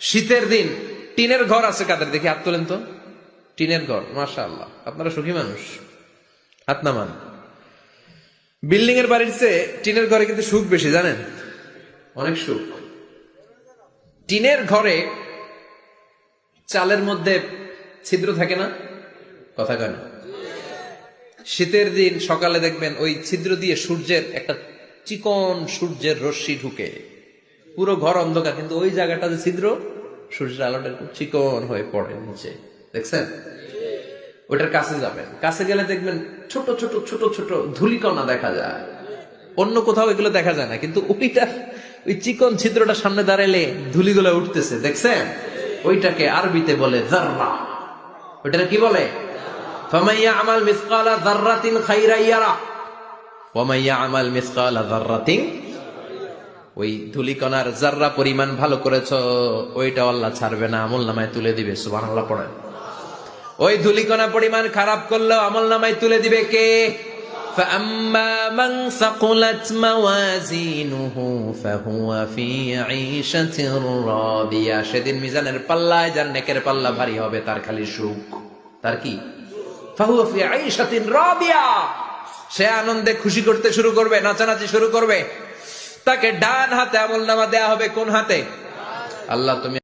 শীতের দিন, টিনের ঘর আছে কাদের? দেখি হাত তোলেন তো। টিনের ঘর মাশা আল্লাহ আপনারা সুখী মানুষ। হাত নামান। বিল্ডিং এর বাড়ির চেয়ে টিনের ঘরে কিন্তু সুখ বেশি, জানেন? অনেক সুখ। টিনের ঘরে চালের মধ্যে ছিদ্র থাকে না? কথা কেন। শীতের দিন সকালে দেখবেন ওই ছিদ্র দিয়ে সূর্যের একটা চিকন সূর্যের রশ্মি ঢুকে। পুরো ঘর অন্ধকার, কিন্তু ওই জায়গাটা যে ছিদ্র, সূর্যের আলোটা একটু চিকন হয়ে পড়ে নিচে। দেখছেন? ওটার কাছে যাবেন। কাছে গেলে দেখবেন ছোট ছোট ছোট ছোট ধুলিকণা দেখা যায়। অন্য কোথাও এগুলো দেখা যায় না, কিন্তু ওইটা, ওই চিকন ছিদ্রটা সামনে দাঁড়াইলে ধুলিগুলো উঠতেছে। দেখছেন? ওইটাকে আরবিতে বলে জাররা। ওইটা কি বলে? ফামাইয়া আমাল মিসকালা যাররাতিন খাইরা ইয়ারা ওয়ামাইয়া আমাল মিসকালা যাররাতিন ওই ধুলিকণার জাররা পরিমাণ ভালো করেছ ওইটা আল্লাহ ছাড়বে না আমল নামায় তুলে দিবে সুবহানাল্লাহ পড়েন ওই ধুলিকণা পরিমাণ খারাপ করলেও আমল নামায় তুলে দিবে কে فأما من ثقلت موازينه فهو في عيشة راضية সেদিন মিজানের পাল্লায় যার নেকের পাল্লা ভারী হবে তার খালি সুখ তার কি فهو في عيشة راضية সে আনন্দে খুশি করতে শুরু করবে নাচানাচি শুরু করবে তাকে ডান হাতে আমল নামা দেয়া হবে কোন হাতে? আল্লাহ তুমি